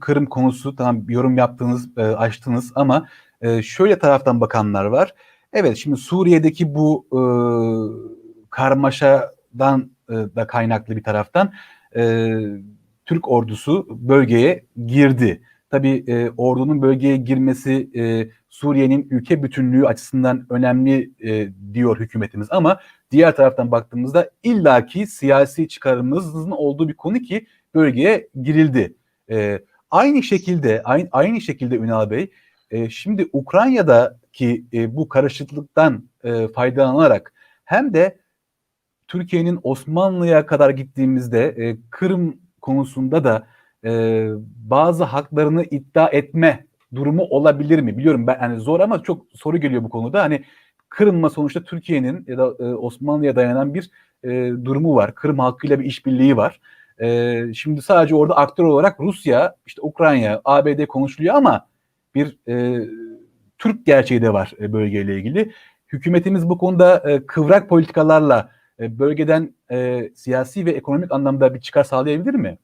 Kırım konusu tamam yorum yaptığınız, e, açtınız ama e, şöyle taraftan bakanlar var. Evet şimdi Suriye'deki bu e, karmaşadan e, da kaynaklı bir taraftan e, Türk ordusu bölgeye girdi. Tabii e, ordunun bölgeye girmesi e, Suriye'nin ülke bütünlüğü açısından önemli e, diyor hükümetimiz ama diğer taraftan baktığımızda illaki siyasi çıkarımımızın olduğu bir konu ki bölgeye girildi. E, aynı şekilde aynı, aynı şekilde Ünal Bey e, şimdi Ukrayna'daki e, bu karışıklıktan e, faydalanarak hem de Türkiye'nin Osmanlı'ya kadar gittiğimizde e, Kırım konusunda da e, bazı haklarını iddia etme durumu olabilir mi? Biliyorum ben hani zor ama çok soru geliyor bu konuda. Hani Kırım'la sonuçta Türkiye'nin ya da e, Osmanlı'ya dayanan bir e, durumu var. Kırım halkıyla bir işbirliği var. E, şimdi sadece orada aktör olarak Rusya, işte Ukrayna, ABD konuşuluyor ama bir e, Türk gerçeği de var e, bölgeyle ilgili. Hükümetimiz bu konuda e, kıvrak politikalarla e, bölgeden e, siyasi ve ekonomik anlamda bir çıkar sağlayabilir mi?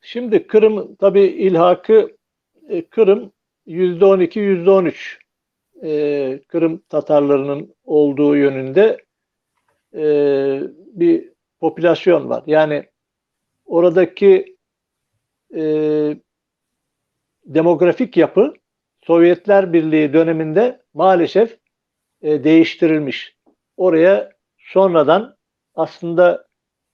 Şimdi Kırım tabii ilhakı e, Kırım yüzde on iki yüzde on üç e, Kırım Tatarlarının olduğu yönünde e, bir popülasyon var. Yani oradaki e, demografik yapı Sovyetler Birliği döneminde maalesef e, değiştirilmiş. Oraya sonradan aslında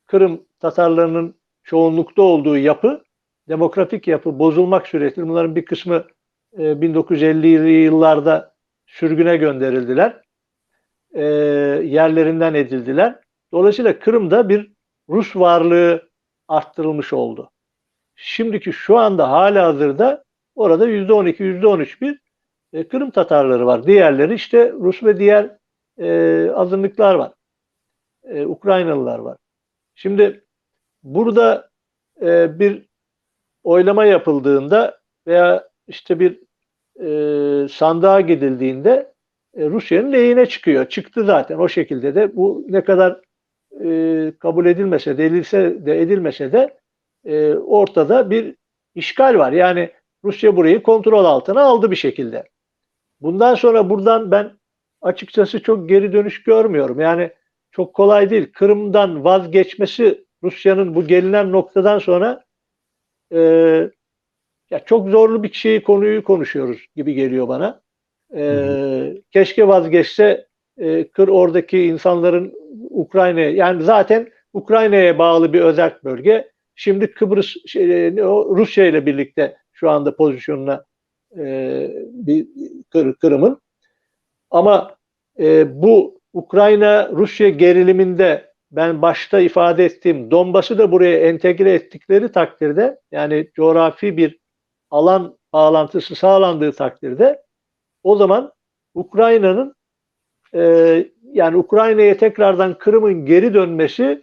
Kırım Tatarlarının çoğunlukta olduğu yapı, demografik yapı bozulmak suretiyle bunların bir kısmı e, 1950'li yıllarda sürgüne gönderildiler. E, yerlerinden edildiler. Dolayısıyla Kırım'da bir Rus varlığı arttırılmış oldu. Şimdiki şu anda hala hazırda orada %12, %13 bir e, Kırım Tatarları var. Diğerleri işte Rus ve diğer e, azınlıklar var. E, Ukraynalılar var. Şimdi burada e, bir oylama yapıldığında veya işte bir e, sandığa gidildiğinde Rusya'nın lehine çıkıyor. Çıktı zaten o şekilde de. Bu ne kadar e, kabul edilmese de edilse de edilmese de e, ortada bir işgal var. Yani Rusya burayı kontrol altına aldı bir şekilde. Bundan sonra buradan ben açıkçası çok geri dönüş görmüyorum. Yani çok kolay değil. Kırım'dan vazgeçmesi Rusya'nın bu gelinen noktadan sonra e, ya çok zorlu bir şeyi konuyu konuşuyoruz gibi geliyor bana. E, keşke vazgeçse e, Kır oradaki insanların Ukrayna'ya yani zaten Ukrayna'ya bağlı bir özel bölge. Şimdi Kıbrıs şey, Rusya ile birlikte şu anda pozisyonuna e, bir Kır, Kırım'ın. Ama e, bu Ukrayna-Rusya geriliminde ben başta ifade ettiğim Donbas'ı da buraya entegre ettikleri takdirde yani coğrafi bir alan bağlantısı sağlandığı takdirde o zaman Ukrayna'nın e, yani Ukrayna'ya tekrardan Kırım'ın geri dönmesi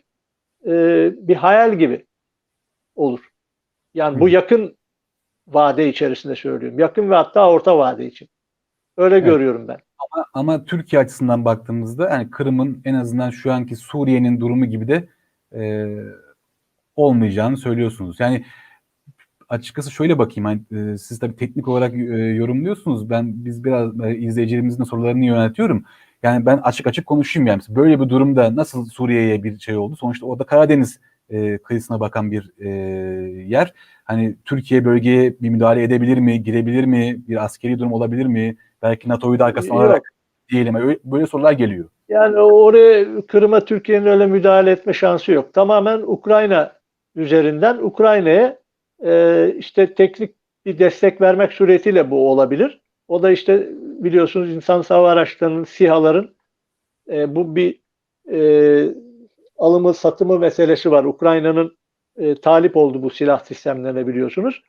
e, bir hayal gibi olur. Yani bu yakın vade içerisinde söylüyorum. Yakın ve hatta orta vade için. Öyle evet. görüyorum ben. Ama, ama Türkiye açısından baktığımızda yani Kırım'ın en azından şu anki Suriye'nin durumu gibi de e, olmayacağını söylüyorsunuz. Yani açıkçası şöyle bakayım. Yani, e, siz tabii teknik olarak e, yorumluyorsunuz. Ben biz biraz e, izleyicilerimizin sorularını yönetiyorum. Yani ben açık açık konuşayım yani. Böyle bir durumda nasıl Suriye'ye bir şey oldu? Sonuçta orada Karadeniz e, kıyısına bakan bir e, yer. Hani Türkiye bölgeye bir müdahale edebilir mi, girebilir mi, bir askeri durum olabilir mi? Belki NATO'yu da arkasına alarak diyelim. Öyle, böyle sorular geliyor. Yani oraya Kırım'a Türkiye'nin öyle müdahale etme şansı yok. Tamamen Ukrayna üzerinden Ukrayna'ya e, işte teknik bir destek vermek suretiyle bu olabilir. O da işte biliyorsunuz insan hava araçlarının, SİHA'ların e, bu bir e, alımı satımı meselesi var. Ukrayna'nın e, talip oldu bu silah sistemlerine biliyorsunuz.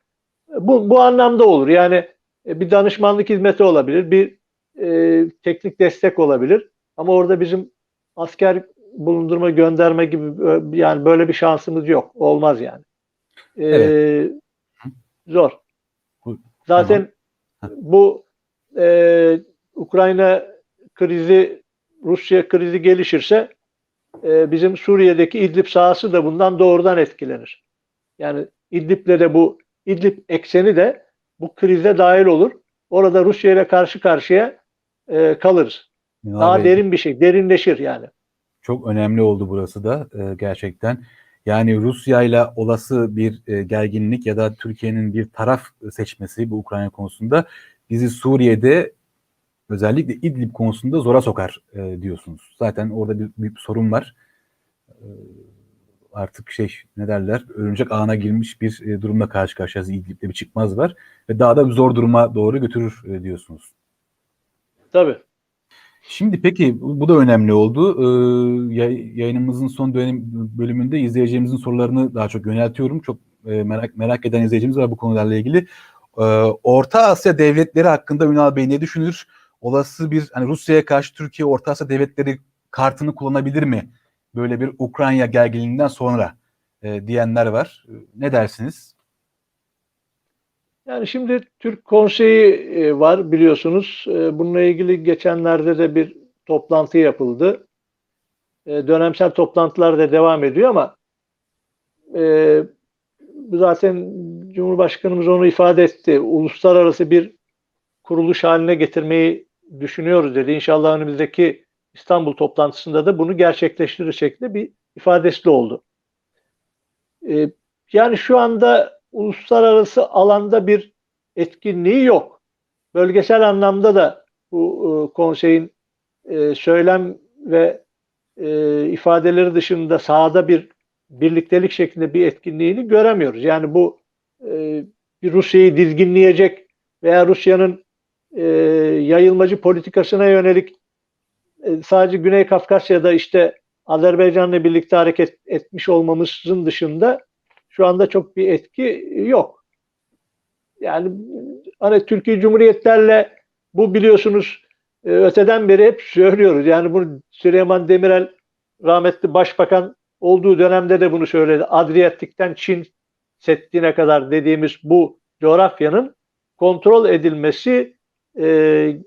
Bu, bu anlamda olur. Yani e, bir danışmanlık hizmeti olabilir, bir e, teknik destek olabilir. Ama orada bizim asker bulundurma gönderme gibi yani böyle bir şansımız yok. Olmaz yani. E, evet. Zor. Zaten bu e, Ukrayna krizi Rusya krizi gelişirse e, bizim Suriye'deki İdlib sahası da bundan doğrudan etkilenir. Yani İdlib'le de bu İdlib ekseni de bu krize dahil olur. Orada Rusya ile karşı karşıya e, kalırız. Ünal Daha Bey, derin bir şey, derinleşir yani. Çok önemli oldu burası da e, gerçekten. Yani Rusya ile olası bir e, gerginlik ya da Türkiye'nin bir taraf seçmesi bu Ukrayna konusunda bizi Suriye'de özellikle İdlib konusunda zora sokar e, diyorsunuz. Zaten orada bir, bir sorun var. E, artık şey ne derler örümcek ağına girmiş bir e, durumla karşı karşıyayız. İdlib'de bir çıkmaz var ve daha da bir zor duruma doğru götürür e, diyorsunuz. Tabii. Şimdi peki bu da önemli oldu. Ee, yay- yayınımızın son dönem bölümünde izleyeceğimizin sorularını daha çok yöneltiyorum. Çok e, merak merak eden izleyicimiz var bu konularla ilgili. Ee, Orta Asya devletleri hakkında Ünal Bey ne düşünür? Olası bir hani Rusya'ya karşı Türkiye Orta Asya devletleri kartını kullanabilir mi? Böyle bir Ukrayna gerginliğinden sonra e, diyenler var. E, Ne dersiniz? Yani şimdi Türk Konseyi e, var biliyorsunuz. E, Bununla ilgili geçenlerde de bir toplantı yapıldı. E, Dönemsel toplantılar da devam ediyor ama zaten Cumhurbaşkanımız onu ifade etti. Uluslararası bir kuruluş haline getirmeyi düşünüyoruz dedi. İnşallah önümüzdeki İstanbul toplantısında da bunu gerçekleştirir şeklinde bir ifadesi de oldu. Yani şu anda uluslararası alanda bir etkinliği yok. Bölgesel anlamda da bu e, konseyin e, söylem ve e, ifadeleri dışında sahada bir birliktelik şeklinde bir etkinliğini göremiyoruz. Yani bu e, Rusya'yı dizginleyecek veya Rusya'nın e, yayılmacı politikasına yönelik e, sadece Güney Kafkasya'da işte Azerbaycan'la birlikte hareket etmiş olmamızın dışında şu anda çok bir etki yok. Yani hani Türkiye Cumhuriyetlerle bu biliyorsunuz e, öteden beri hep söylüyoruz. Yani bunu Süleyman Demirel rahmetli başbakan olduğu dönemde de bunu söyledi. Adriyatik'ten Çin Seddi'ne kadar dediğimiz bu coğrafyanın kontrol edilmesi e,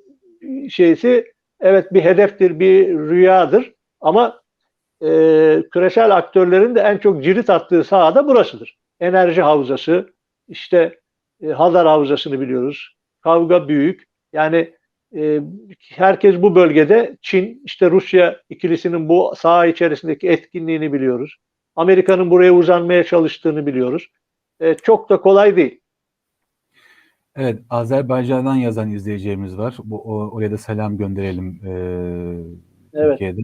şeysi evet bir hedeftir, bir rüyadır ama e, küresel aktörlerin de en çok cirit attığı sahada burasıdır. Enerji havzası, işte e, Hazar havzasını biliyoruz. Kavga büyük. Yani e, herkes bu bölgede Çin, işte Rusya ikilisinin bu saha içerisindeki etkinliğini biliyoruz. Amerika'nın buraya uzanmaya çalıştığını biliyoruz. E, çok da kolay değil. Evet, Azerbaycan'dan yazan izleyeceğimiz var. Bu oraya da selam gönderelim e, Evet. Türkiye'de.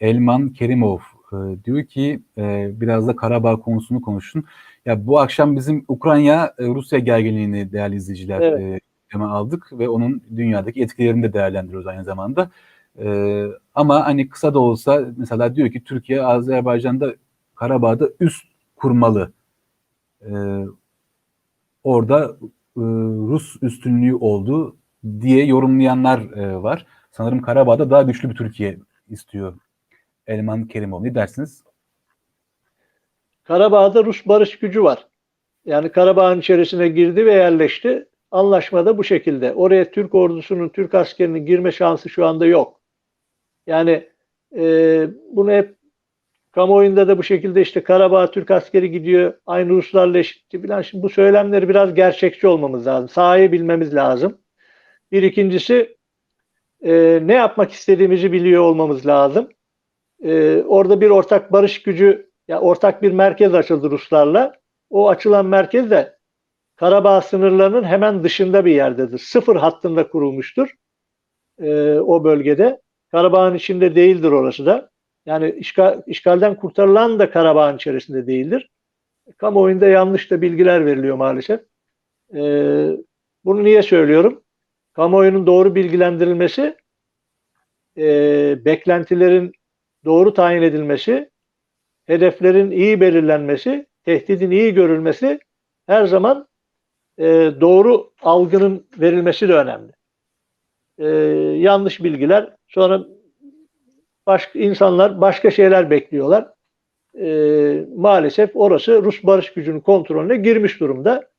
Elman Kerimov e, diyor ki e, biraz da Karabağ konusunu konuşun. Ya bu akşam bizim Ukrayna e, Rusya gerginliğini değerli izleyiciler Evet. e, aldık ve onun dünyadaki etkilerini de değerlendiriyoruz aynı zamanda. E, ama hani kısa da olsa mesela diyor ki Türkiye Azerbaycan'da Karabağ'da üst kurmalı. E, orada e, Rus üstünlüğü oldu diye yorumlayanlar e, var. Sanırım Karabağ'da daha güçlü bir Türkiye istiyor Elman Kerimov. Ne dersiniz? Karabağ'da Rus barış gücü var. Yani Karabağ'ın içerisine girdi ve yerleşti. Anlaşmada bu şekilde. Oraya Türk ordusunun, Türk askerinin girme şansı şu anda yok. Yani e, bunu hep kamuoyunda da bu şekilde işte Karabağ Türk askeri gidiyor, aynı Ruslarla eşitti filan. Şimdi bu söylemleri biraz gerçekçi olmamız lazım. Sahayı bilmemiz lazım. Bir ikincisi e, ne yapmak istediğimizi biliyor olmamız lazım. E, orada bir ortak barış gücü ya ortak bir merkez açıldı Ruslarla. O açılan merkez de Karabağ sınırlarının hemen dışında bir yerdedir. Sıfır hattında kurulmuştur e, o bölgede. Karabağ'ın içinde değildir orası da. Yani işgal, işgalden kurtarılan da Karabağ'ın içerisinde değildir. Kamuoyunda yanlış da bilgiler veriliyor maalesef. E, bunu niye söylüyorum? Kamuoyunun doğru bilgilendirilmesi, e, beklentilerin doğru tayin edilmesi, hedeflerin iyi belirlenmesi, tehdidin iyi görülmesi her zaman e, doğru algının verilmesi de önemli. E, yanlış bilgiler sonra başka insanlar başka şeyler bekliyorlar. E, maalesef orası Rus barış gücünün kontrolüne girmiş durumda.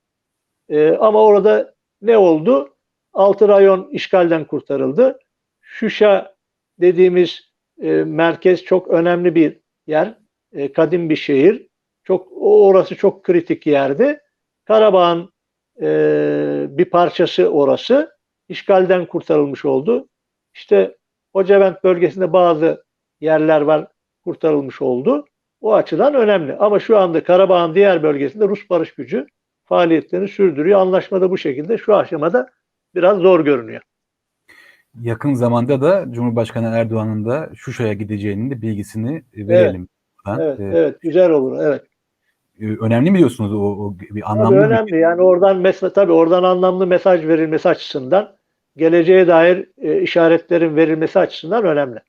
E, ama orada ne oldu? Altı rayon işgalden kurtarıldı. Şuşa dediğimiz e, merkez çok önemli bir yer. E, kadim bir şehir. Çok orası çok kritik yerdi. Karabağ'ın e, bir parçası orası. İşgalden kurtarılmış oldu. İşte Hocavent bölgesinde bazı yerler var kurtarılmış oldu. O açıdan önemli. Ama şu anda Karabağ'ın diğer bölgesinde Rus barış gücü faaliyetlerini sürdürüyor. Anlaşma da bu şekilde şu aşamada biraz zor görünüyor. Yakın zamanda da Cumhurbaşkanı Erdoğan'ın da Şuşa'ya gideceğinin de bilgisini verelim. buradan. Evet, Ee, evet güzel olur. Evet. e, Önemli mi diyorsunuz o, o bir Tabii anlamlı bir önemli. Yani oradan mesela tabii oradan anlamlı mesaj verilmesi açısından geleceğe dair e, işaretlerin verilmesi açısından önemli.